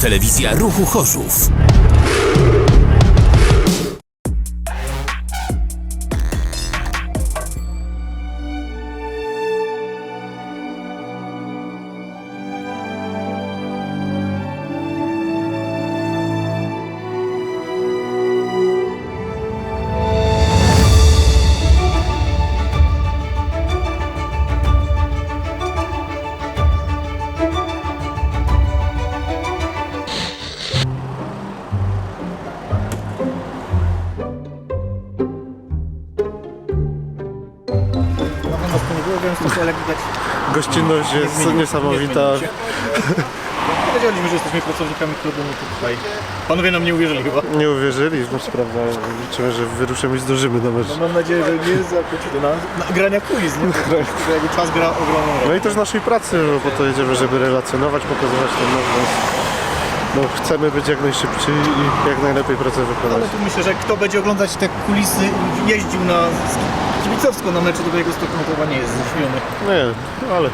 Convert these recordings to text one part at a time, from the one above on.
Telewizja Ruchu Chorzów. Zmieniło- niesamowita. nie. Powiedzieliśmy, że jesteśmy pracownikami klubu, no to tutaj. Panowie nam nie uwierzyli chyba. Nie uwierzyli, znaczy prawda, liczymy, że wyruszymy i zdążymy do meczu. No mam nadzieję, że nie zakończymy na, na grania quiz, nie? Że jakby czas gra ogromną No i też naszej pracy, no bo to jedziemy, żeby relacjonować, pokazywać ten mecz, więc no, chcemy być jak najszybciej i jak najlepiej pracę wykonać. Ale tu myślę, że kto będzie oglądać te kulisy i jeździł na kibicowsko na meczu do jego chyba nie jest zdziwiony. Nie, ale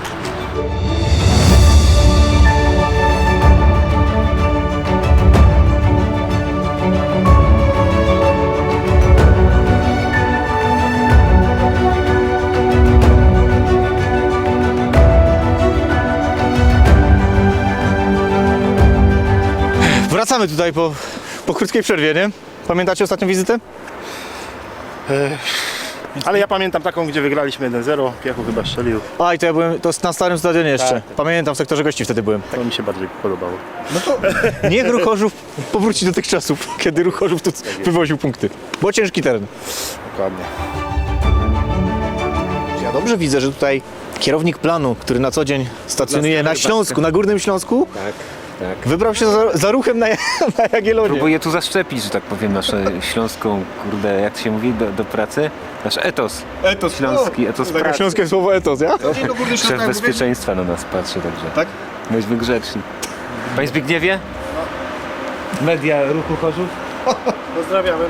Wracamy tutaj po, po krótkiej przerwie, nie? Pamiętacie ostatnią wizytę? Ale ja pamiętam taką, gdzie wygraliśmy 1-0, Piachu chyba strzelił. A i to ja byłem to na starym stadionie jeszcze. Tak. Pamiętam w sektorze gości wtedy byłem. To mi się bardziej podobało. No to niech Ruchorzów powróci do tych czasów, kiedy Ruchorzów tu wywoził punkty. Bo ciężki teren. Dokładnie. Ja dobrze widzę, że tutaj kierownik planu, który na co dzień stacjonuje na Śląsku, na Górnym Śląsku, Tak, tak. wybrał się za, za ruchem na, na Jagiellonie. Próbuję tu zaszczepić, że tak powiem, naszą śląską, kurde, jak to się mówi, do, do pracy. Nasz etos. Etos Śląski, etos Takie pracy. śląskie słowo etos, ja? Szef bezpieczeństwa na nas patrzy, także Tak? bądźmy grzeczni. Panie Zbigniewie? Media Ruchu Chorzów? Pozdrawiamy.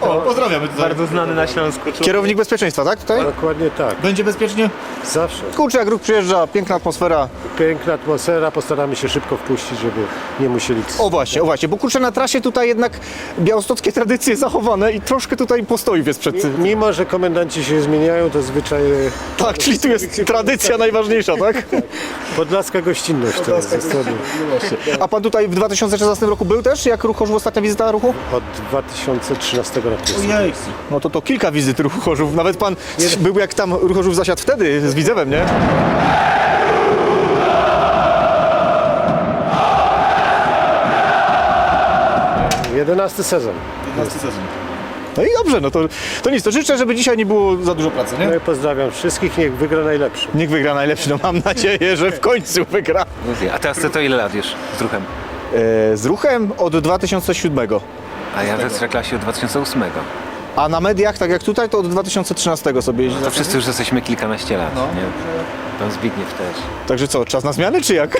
O, pozdrawiamy tutaj. Bardzo znany na Śląsku. człowiek. Kierownik bezpieczeństwa, tak? Tutaj? Dokładnie tak, Będzie bezpiecznie? zawsze. Kurczę, jak ruch przyjeżdża, piękna atmosfera. Piękna atmosfera, postaramy się szybko wpuścić, żeby nie musieli... O właśnie, o właśnie, bo kurczę, na trasie tutaj jednak białostockie tradycje zachowane i troszkę tutaj postojów jest przed... Mimo, że komendanci się zmieniają, to zwyczaj e, Tak, czyli tu jest tradycja najważniejsza, tak? podlaska gościnność to jest ze strony. A pan tutaj w 2016 roku był też, jak ruch Chorzów, ostatnia wizyta ruchu? Od 2013 roku. Ojej. No to to kilka wizyt ruchu Chorzów. Nawet pan był jak tam ruch Chorzów zasiadł wtedy z Widzewem, nie? Jedenasty sezon. No i dobrze, no to, to nic, to życzę, żeby dzisiaj nie było za dużo pracy, No nie? i pozdrawiam wszystkich, niech wygra najlepszy. Niech wygra najlepszy, no mam nadzieję, że w końcu wygra. A teraz ty to ile lat już z ruchem? E, z ruchem od 2007, A ja w Ekstraklasie od 2008. a na mediach, tak jak tutaj, to od 2013 sobie jeździ. To wszyscy już jesteśmy kilkanaście lat, nie? Pan Zbigniew też. Także co, czas na zmiany, czy jak?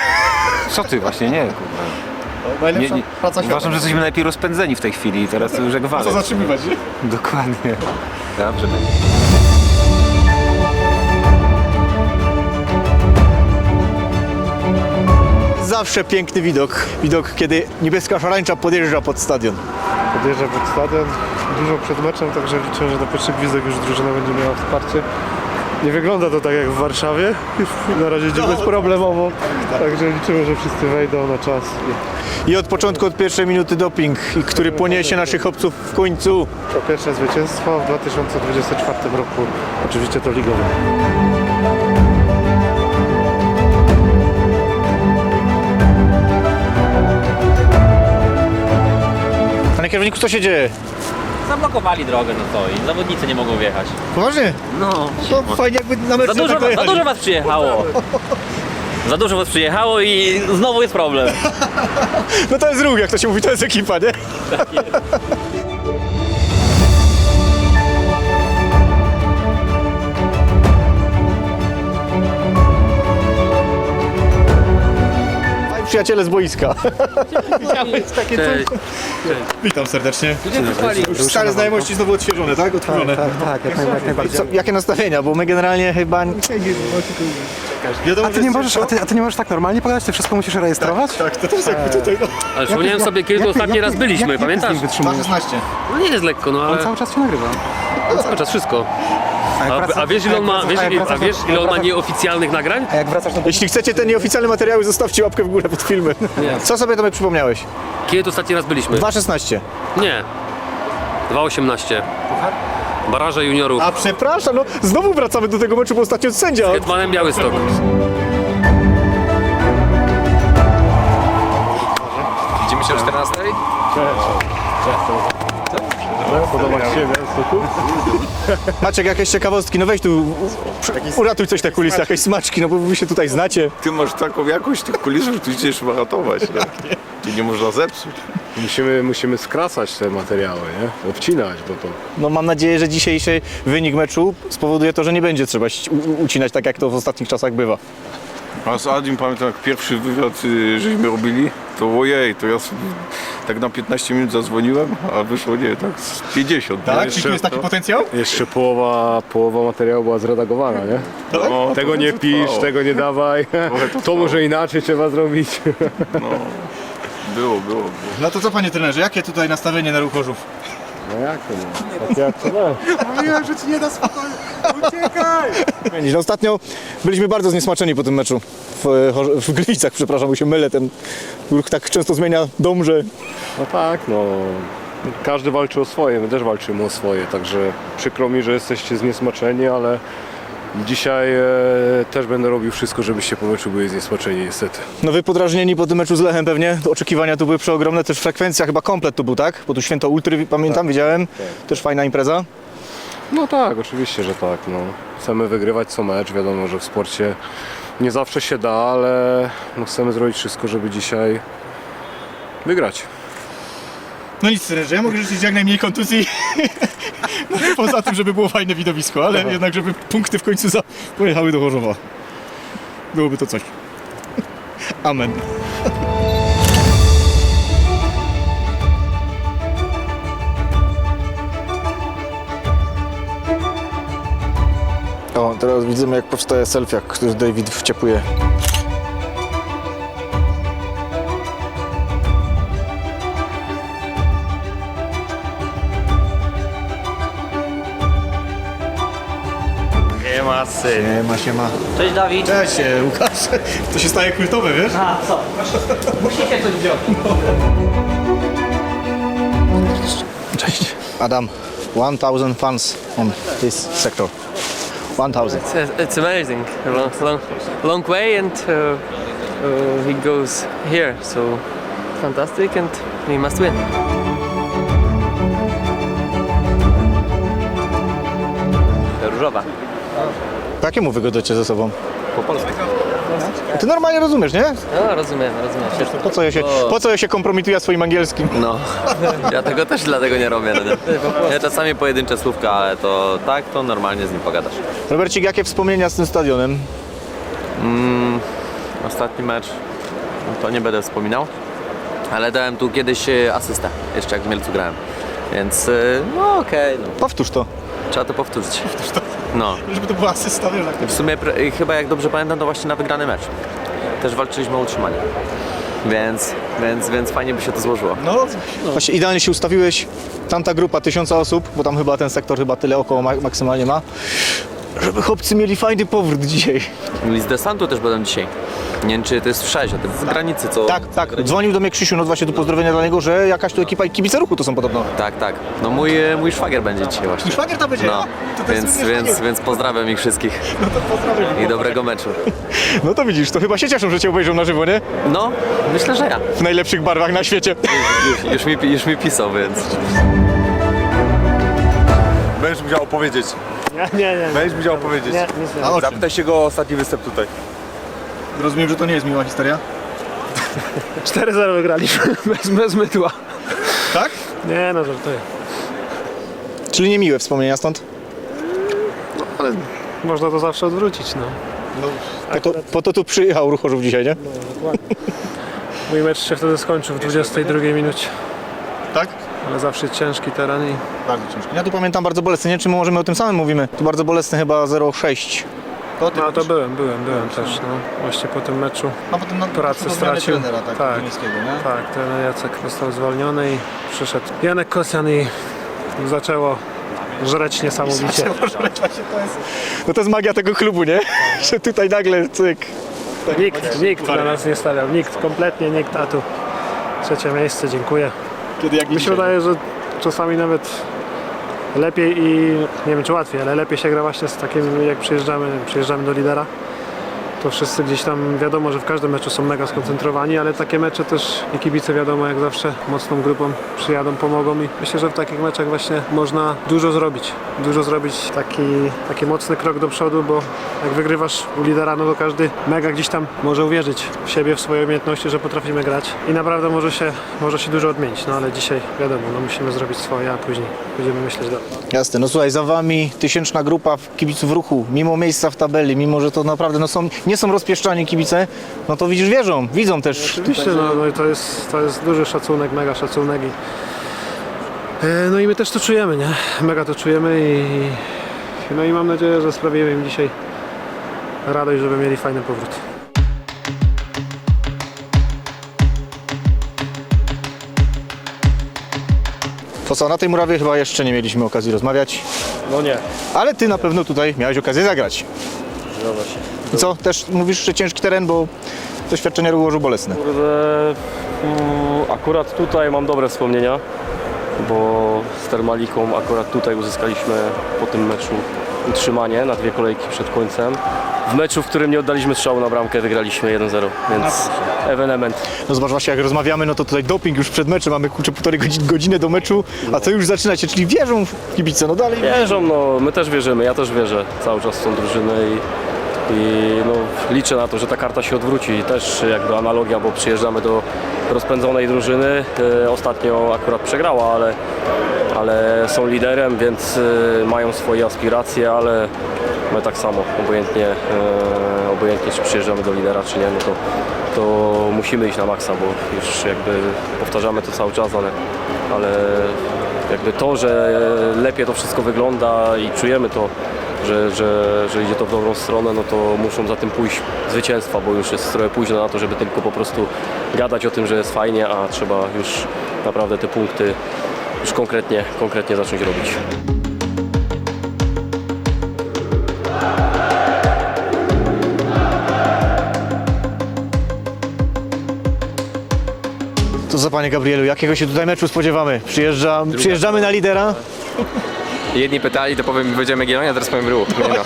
Co ty? Właśnie nie, kurwa. Nie, nie. Uważam, że jesteśmy najlepiej rozpędzeni w tej chwili i teraz to już jak walec. zatrzymywać, nie? Dokładnie. Dobrze będzie. Zawsze piękny widok. Widok, kiedy niebieska szarańcza podjeżdża pod stadion. Podjeżdża pod stadion, dużo przed meczem, także liczę, że na pierwszy gwizdek już drużyna będzie miała wsparcie. Nie wygląda to tak jak w Warszawie, na razie idzie bezproblemowo, także liczymy, że wszyscy wejdą na czas. I od początku, od pierwszej minuty doping, który poniesie naszych chłopców w końcu. To pierwsze zwycięstwo w 2024 roku, oczywiście to ligowe. Panie kierowniku, co się dzieje? Zablokowali drogę, no to i zawodnicy nie mogą wjechać. Poważnie? No, To fajnie jakby na mecz za dużo, za dużo was przyjechało. Za dużo was przyjechało i znowu jest problem. No to jest ruch, jak to się mówi, to jest ekipa, nie? Przyjaciele z boiska. Cześć. Witam serdecznie. Już stare znajomości znowu odświeżone, tak? Otworzone. Tak, jak najbardziej. Co, jakie nastawienia? Bo my generalnie chyba Wiadomo, A ty, nie możesz, a, ty, a ty nie możesz tak normalnie pogadać? Ty wszystko musisz rejestrować? Tak, to też jakby tutaj, no. Ale przypomniałem sobie, kiedy to ostatni raz byliśmy, pamiętasz? wytrzymujesz? 2,16. No nie jest lekko, no On ale cały czas cię nagrywa. cały czas wszystko. Jak A, wracasz- a wiesz ile on ma, wiesz, wracasz- ile- a wiesz ile on ma nieoficjalnych nagrań? A jak wracasz do Jeśli chcecie te nieoficjalne materiały, zostawcie łapkę w górę pod filmem. Nie. Co sobie Tomek przypomniałeś? Kiedy to ostatni raz byliśmy? 2,16. Nie. 2.18. Baraże juniorów. A przepraszam, no znowu wracamy do tego meczu, bo ostatnio sędzia. Hetmanem Białystok. Widzimy się o 14? Podoba ci się miasto tu? Maciek, jakieś ciekawostki, no weź tu, u- uratuj coś te kulisy, jakieś smaczki, no bo wy się tutaj znacie. Ty masz taką jakość tych kulisów, że tu trzeba ratować. Nie? Tu nie można zepsuć. Musimy, musimy skracać te materiały, nie? Obcinać, bo to... No mam nadzieję, że dzisiejszy wynik meczu spowoduje to, że nie będzie trzeba ści- u- ucinać tak, jak to w ostatnich czasach bywa. A z Adim pamiętam, jak pierwszy wywiad y, żeśmy robili, to ojej, to ja sobie tak na 15 minut zadzwoniłem, a wyszło nie, tak z 50. Tak? nie? Czy tu jest taki potencjał? Jeszcze połowa, połowa materiału była zredagowana, nie? No, Tego nie to pisz, trwało. tego nie dawaj. Trochę to To trwało. może inaczej trzeba zrobić. Było, było, było. No to co panie trenerze, jakie tutaj nastawienie na ruch Chorzów? No jak to nie? Tak jak to nie? No ostatnio byliśmy bardzo zniesmaczeni po tym meczu w, e, w Gliwicach, przepraszam, bo się mylę, ten ruch tak często zmienia dom, że No tak, no. Każdy walczy o swoje, my też walczymy o swoje, także przykro mi, że jesteście zniesmaczeni, ale dzisiaj e, też będę robił wszystko, żebyście po meczu byli zniesmaczeni, niestety. no wy podrażnieni po tym meczu z Lechem pewnie, oczekiwania tu były przeogromne, też frekwencja, chyba komplet to był, tak? Bo tu Święto Ultry, pamiętam, widziałem, też fajna impreza. No tak, oczywiście, że tak. No. Chcemy wygrywać co mecz. Wiadomo, że w sporcie nie zawsze się da, ale no, chcemy zrobić wszystko, żeby dzisiaj wygrać. No nic, trenerze, ja mogę życzyć jak najmniej kontuzji, no, poza tym, żeby było fajne widowisko, ale jednak, żeby punkty w końcu za... pojechały do Chorzowa. Byłoby to coś. Amen. Teraz widzimy jak powstaje selfie, który David wciepuje. Masy. Siema, siema. Cześć Dawid. Cześć, e, Łukasz. To się staje kultowe, wiesz? A co? Musicie coś wziąć. Cześć. Adam, 1000 fans on this sector. 1000. It's, it's amazing. Long, long, long way, and uh, uh, he goes here. So fantastic, and we must win. Różowa. Jakiemu wygodacie ze sobą? Po polsku. Ty normalnie rozumiesz, nie? No, rozumiem, rozumiem. Po co ja się, po co ja się kompromituję swoim angielskim? No, ja tego też dlatego nie robię. No nie? Ja czasami pojedyncze słówka, ale to tak, to normalnie z nim pogadasz. Robercik, jakie wspomnienia z tym stadionem? Ostatni mecz, no to nie będę wspominał, ale dałem tu kiedyś e, asystę, jeszcze jak w Mielcu grałem. Więc e, no okej, no, Powtórz to. trzeba to powtórzyć. No, Żeby to była asysta, wiesz, jak w sumie chyba jak dobrze pamiętam, to właśnie na wygrany mecz. Też walczyliśmy o utrzymanie. Więc, więc, więc fajnie by się to złożyło. No, właśnie idealnie się ustawiłeś. Tamta grupa, tysiąca osób, bo tam chyba ten sektor chyba tyle około ma- maksymalnie ma. Żeby chłopcy mieli fajny powrót dzisiaj. I z desantu też będą dzisiaj. Nie wiem, czy to jest w 6, a to jest z granicy, co... Tak, tak. Dzwonił do mnie Krzysiu, no właśnie tu pozdrowienia dla niego, że jakaś tu ekipa i kibice ruchu to są podobno. Tak, tak. No mój, e, mój szwagier będzie dzisiaj właśnie. Szwagier tam będzie? No, To to jest więc, również więc, szwagier. więc pozdrawiam ich wszystkich No to pozdrawiam. i dobrego meczu. No to widzisz, to chyba się cieszą, że cię obejrzą na żywo, nie? No, myślę, że ja. W najlepszych barwach na świecie. Już, już, mi, już mi pisał, więc... Będziesz musiał opowiedzieć. Nie, nie, nie. Będziesz musiał opowiedzieć. Nie, A o czym? Zapytaj się go o ostatni występ tutaj. Rozumiem, że to nie jest miła historia. 4-0 wygraliśmy, bez, bez mydła. Tak? Nie no, żartuję. Czyli niemiłe wspomnienia stąd? Można to zawsze odwrócić, no. Po to, po to tu przyjechał ruch Chorzów dzisiaj, nie? Mój mecz się wtedy skończył w 22 minucie? Ale zawsze ciężki teren i Bardzo ciężko. Ja tu pamiętam bardzo bolesny, nie wiem, czy my możemy o tym samym mówimy. Tu bardzo bolesny chyba 0,6 To ty No to byłem, byłem, byłem też, no. Właśnie po tym meczu A potem na pracę stracił. trenera, tak? Tak. Nie? Tak, ten Jacek został zwolniony i przyszedł Janek Kosian i zaczęło żreć niesamowicie. No to jest magia tego klubu, nie? Że tutaj nagle cyk. Nikt, nikt na nas nie stawiał, nikt, kompletnie nikt, a tu trzecie miejsce, dziękuję. Kiedy jak Mi się wydaje, że czasami nawet lepiej i nie wiem czy łatwiej, ale lepiej się gra właśnie z takim jak przyjeżdżamy, przyjeżdżamy do lidera. To wszyscy gdzieś tam wiadomo, że w każdym meczu są mega skoncentrowani, ale takie mecze też i kibice wiadomo jak zawsze mocną grupą przyjadą, pomogą i myślę, że w takich meczach właśnie można dużo zrobić. Dużo zrobić taki, taki mocny krok do przodu, bo jak wygrywasz u lidera, no to każdy mega gdzieś tam może uwierzyć w siebie, w swoje umiejętności, że potrafimy grać i naprawdę może się, może się dużo odmienić, no ale dzisiaj wiadomo, no musimy zrobić swoje, a później będziemy myśleć dalej. Jasne, no słuchaj, za wami tysięczna grupa kibiców ruchu, mimo miejsca w tabeli, mimo że to naprawdę no są, nie są rozpieszczani kibice, no to widzisz, wierzą, widzą też. Oczywiście, no, no i to jest, to jest duży szacunek, mega szacunek i e, no i my też to czujemy, nie? Mega to czujemy i no i mam nadzieję, że sprawimy im dzisiaj radość, żeby mieli fajny powrót. To co, na tej murawie chyba jeszcze nie mieliśmy okazji rozmawiać, No nie, ale ty na pewno tutaj miałeś okazję zagrać. Zgadza się. I co, też mówisz, że ciężki teren, bo doświadczenie ruchu bolesne. Kurde, mm, akurat tutaj mam dobre wspomnienia, bo z Termaliką akurat tutaj uzyskaliśmy po tym meczu utrzymanie na dwie kolejki przed końcem. W meczu, w którym nie oddaliśmy strzału na bramkę, wygraliśmy 1-0, więc ewenement. No zobacz właśnie jak rozmawiamy, no to tutaj doping już przed meczem, mamy kurczę półtorej godziny, godzinę do meczu, a to już zaczyna się, czyli wierzą w kibice, no dalej. Wierzą, no, my też wierzymy, ja też wierzę cały czas w tą drużynę i, i no, liczę na to, że ta karta się odwróci. Też jakby analogia, bo przyjeżdżamy do rozpędzonej drużyny. E, ostatnio akurat przegrała, ale, ale są liderem, więc e, mają swoje aspiracje, ale my tak samo, obojętnie, e, obojętnie czy przyjeżdżamy do lidera, czy nie, no to, to musimy iść na maksa, bo już jakby powtarzamy to cały czas, ale, ale jakby to, że lepiej to wszystko wygląda i czujemy to, że, że, że idzie to w dobrą stronę, no to muszą za tym pójść zwycięstwa, bo już jest trochę późno na to, żeby tylko po prostu gadać o tym, że jest fajnie, a trzeba już naprawdę te punkty już konkretnie, konkretnie zacząć robić. To za panie Gabrielu, jakiego się tutaj meczu spodziewamy? Przyjeżdża, przyjeżdżamy na lidera? Jedni pytali, to powiem będziemy Gielonia, teraz powiem ruch. Nie no.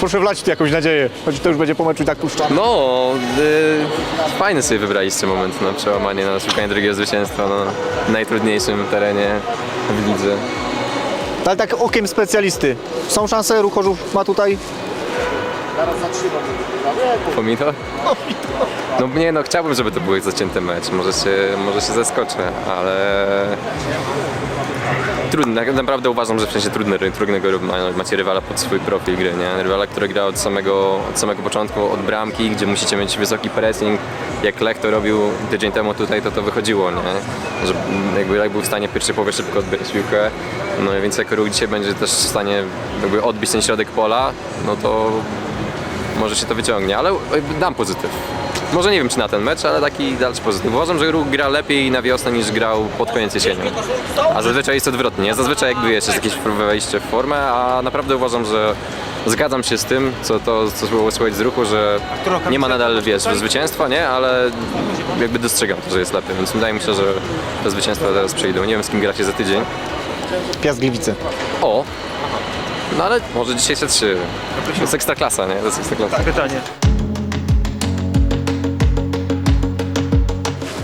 Proszę wlać tu jakąś nadzieję, choć to już będzie po meczu i tak puszczane. No, y, fajny sobie wybraliście moment na przełamanie, na szukanie drugiego zwycięstwa na najtrudniejszym terenie w lidze. Ale tak okiem specjalisty, są szanse, Ruchorzów ma tutaj? Pomidor? No nie no, chciałbym, żeby to był zacięty mecz, może się, może się zaskoczę, ale trudny, naprawdę uważam, że w sensie trudny, trudnego macie rywala pod swój profil gry, nie? Rywala, który gra od samego, od samego początku, od bramki, gdzie musicie mieć wysoki pressing, jak Lech to robił tydzień temu tutaj, to to wychodziło, nie? Że jakby Lech był w stanie w pierwszej połowie szybko odbierać piłkę, no więc jak ruch dzisiaj będzie też w stanie jakby odbić ten środek pola, no to może się to wyciągnie, ale dam pozytyw. Może nie wiem czy na ten mecz, ale taki dalszy pozytyw. Uważam, że Ruch gra lepiej na wiosnę niż grał pod koniec jesienią. A zazwyczaj jest odwrotnie. nie? Zazwyczaj jakby jest jakieś wejście w formę, a naprawdę uważam, że zgadzam się z tym, co to co było słychać z ruchu, że nie ma nadal wiesz, zwycięstwa, nie, ale jakby dostrzegam to, że jest lepiej, więc wydaje mi się, że te zwycięstwa teraz przyjdą. Nie wiem z kim gracie za tydzień. Piast Gliwice. O! No ale może dzisiaj się trzy. To jest ekstraklasa, nie? To jest ekstraklasa. Pytanie.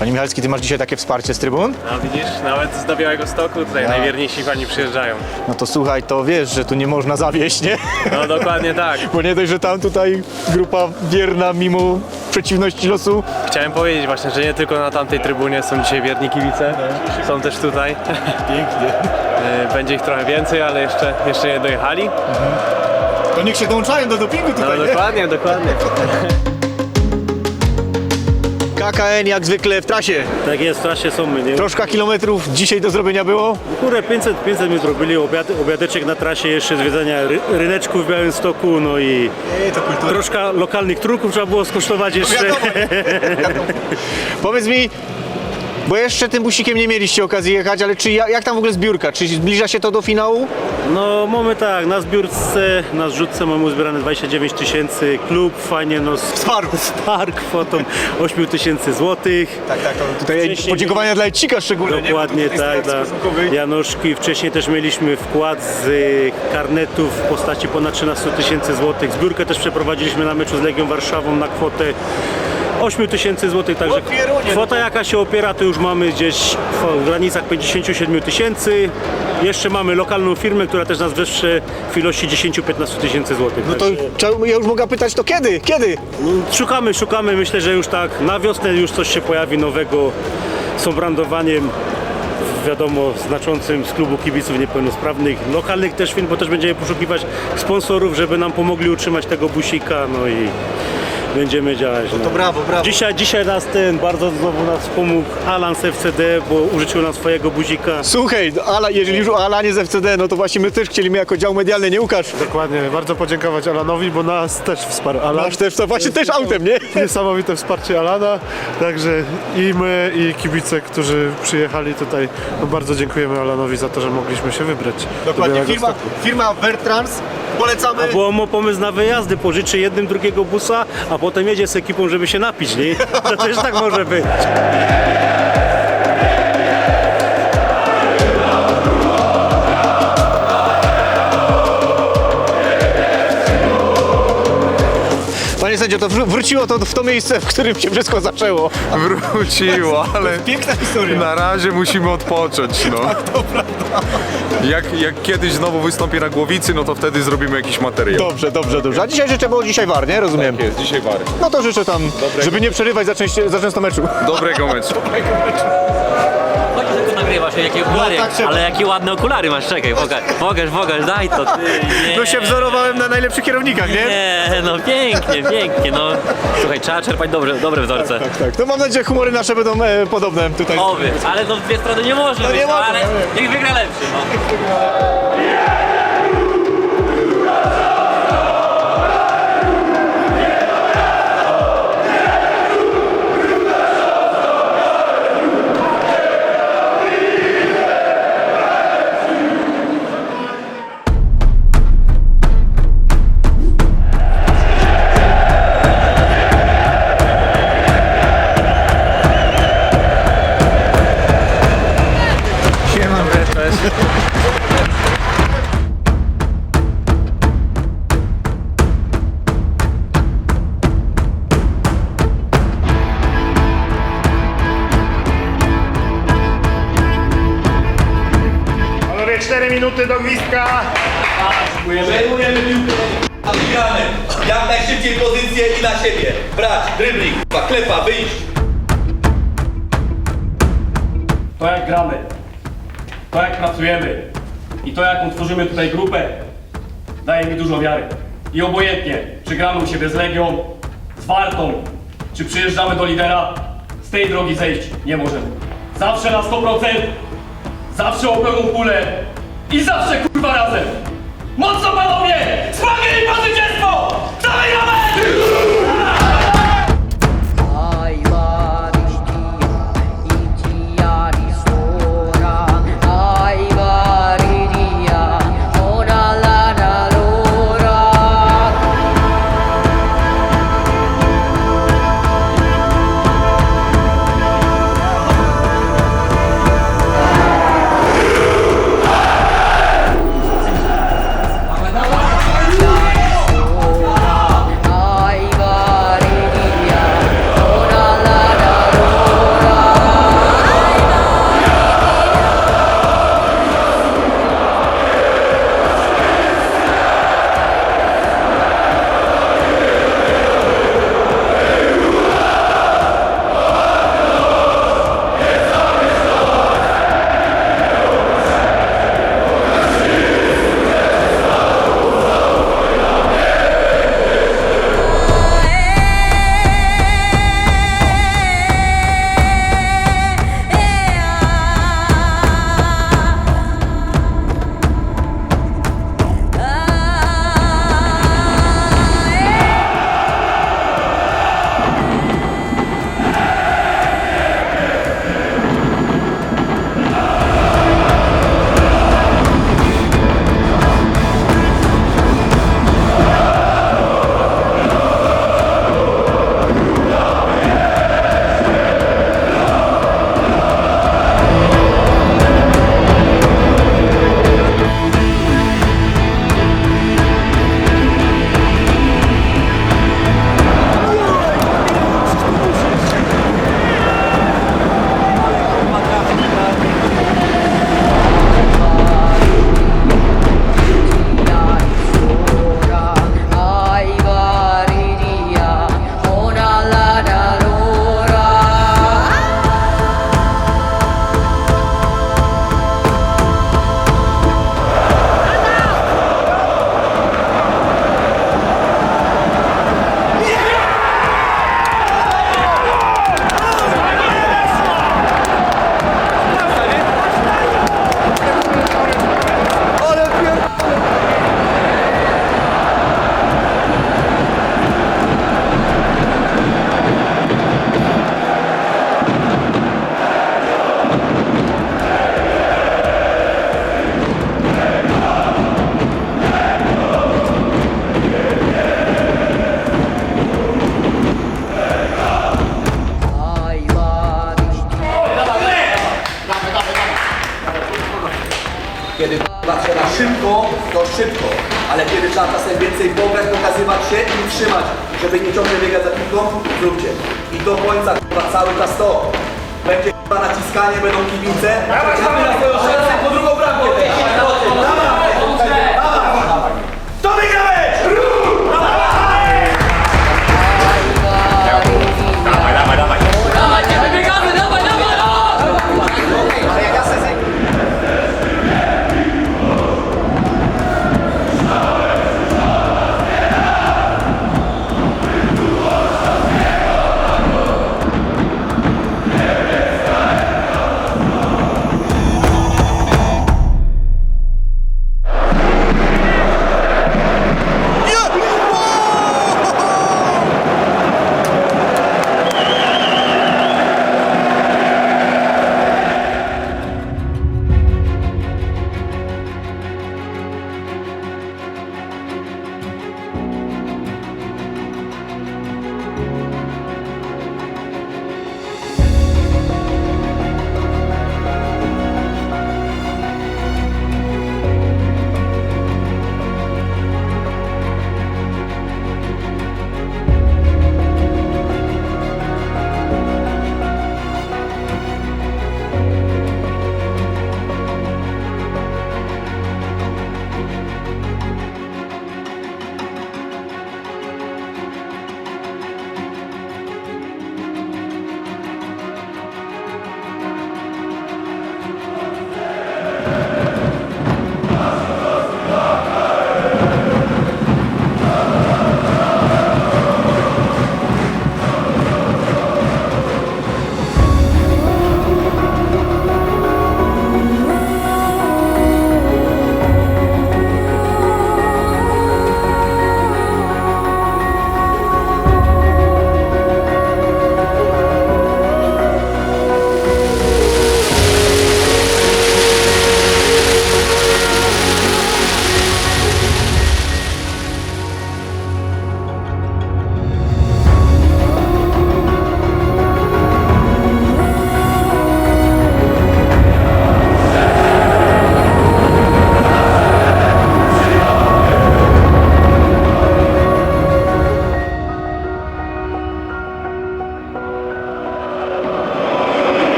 Panie Michalski, ty masz dzisiaj takie wsparcie z trybun? A widzisz, nawet z do Białego Stoku tutaj najwierniejsi fani przyjeżdżają. No to słuchaj, to wiesz, że tu nie można zawieść, nie? No dokładnie tak. Bo nie dość, że tam tutaj grupa wierna mimo przeciwności losu. Chciałem powiedzieć właśnie, że nie tylko na tamtej trybunie są dzisiaj wierni kibice, są też tutaj. Pięknie. Będzie ich trochę więcej, ale jeszcze, jeszcze nie dojechali. To niech się dołączają do dopingu No dokładnie, dokładnie. KKN jak zwykle w trasie. Tak jest, w trasie są my, nie? Troszkę kilometrów dzisiaj do zrobienia było. Kurde, 500, 500 my zrobili, obiad, obiadeczek na trasie, jeszcze zwiedzania ry, ryneczku w Białymstoku, no i troszkę lokalnych trunków trzeba było skosztować jeszcze. Powiedz mi, bo jeszcze tym busikiem nie mieliście okazji jechać, ale czy ja- jak tam w ogóle zbiórka? Czy zbliża się to do finału? No mamy tak, na zbiórce, na zrzutce mamy uzbierane 29 tysięcy, klub fajnie, no Spark. Spark kwotą 8 tysięcy złotych. Tak, tak. Tutaj Wcześniej podziękowania dla Ecika szczególnie. Dokładnie nie? To tak, dla. Januszki. Wcześniej też mieliśmy wkład z y, karnetów w postaci ponad 13 tysięcy złotych. Zbiórkę też przeprowadziliśmy na meczu z Legią Warszawą na kwotę 8 tysięcy złotych, także kwota no jaka się opiera to już mamy gdzieś w granicach 57 tysięcy. Jeszcze mamy lokalną firmę, która też nas wesprze w ilości 10-15 tysięcy złotych. No to ja już mogę pytać, to kiedy? Kiedy? Szukamy, szukamy. Myślę, że już tak na wiosnę już coś się pojawi nowego z obrandowaniem wiadomo, znaczącym z klubu kibiców niepełnosprawnych, lokalnych też firm, bo też będziemy poszukiwać sponsorów, żeby nam pomogli utrzymać tego busika, no i będziemy działać. No to brawo, brawo. Dzisiaj, dzisiaj nas ten, bardzo znowu nas pomógł Alan z FCD, bo użyczył nam swojego buzika. Słuchaj, no, Ala, jeżeli już o Alanie z FCD, no to właśnie my też chcieliśmy jako dział medialny, nie Łukasz? Dokładnie, bardzo podziękować Alanowi, bo nas też wsparł Alan. Masz też, to właśnie też autem, nie? Niesamowite wsparcie Alana, także i my, i kibice, którzy przyjechali tutaj, no bardzo dziękujemy Alanowi za to, że mogliśmy się wybrać. do Dokładnie, firma, firma Vertrans, polecamy. Było mu pomysł na wyjazdy, pożyczy jednym drugiego busa, a potem jedzie z ekipą, żeby się napić, nie? To też tak może być. Panie sędzio, to wró- wróciło to w to miejsce, w którym się wszystko zaczęło. Wróciło, ale Piękna historia. na razie musimy odpocząć, no. Jak, jak kiedyś znowu wystąpię na głowicy, no to wtedy zrobimy jakiś materiał. Dobrze, dobrze, dobrze. A dzisiaj życzę, bo dzisiaj war, nie? Rozumiem. Jest, dzisiaj wary. No to życzę tam, żeby nie przerywać za, część, za często meczu. Dobrego meczu. Tylko nagrywasz, jakie okulary, tak trzeba. ale jakie ładne okulary masz, czekaj, pokaż, pokaż, pokaż, daj to, ty, nie. No się wzorowałem na najlepszych kierownikach, nie? Nie, no pięknie, pięknie, no. Słuchaj, trzeba czerpać dobre, dobre wzorce. Tak, tak. To mam nadzieję, że humory nasze będą e, podobne tutaj. Oby, ale no w dwie strony nie może No być, nie może, ale wiem. niech wygra lepszy, no. I obojętnie, czy gramy u siebie z Legią, z Wartą, czy przyjeżdżamy do lidera, z tej drogi zejść nie możemy. Zawsze na 100%, zawsze o pełną kulę i zawsze kurwa razem. Mocno panowie! Smagiel i pozycieństwo! Zawijamy!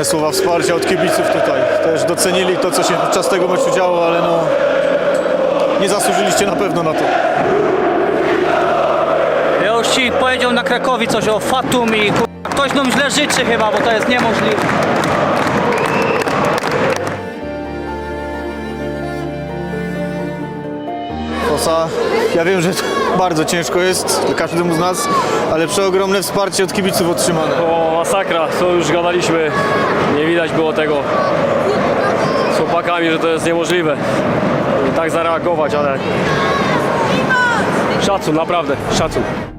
Piękne słowa wsparcia od kibiców tutaj. Też docenili to, co się podczas tego meczu działo, ale no nie zasłużyliście na pewno na to. Ci powiedział na Krakowi coś o Fatum i ktoś nam źle życzy chyba, bo to jest niemożliwe. Ja wiem, że bardzo ciężko jest dla każdemu z nas, ale przeogromne wsparcie od kibiców otrzymane. O, masakra, to już gadaliśmy, nie widać było tego z chłopakami, że to jest niemożliwe. Tak zareagować, ale szacun, naprawdę, szacun.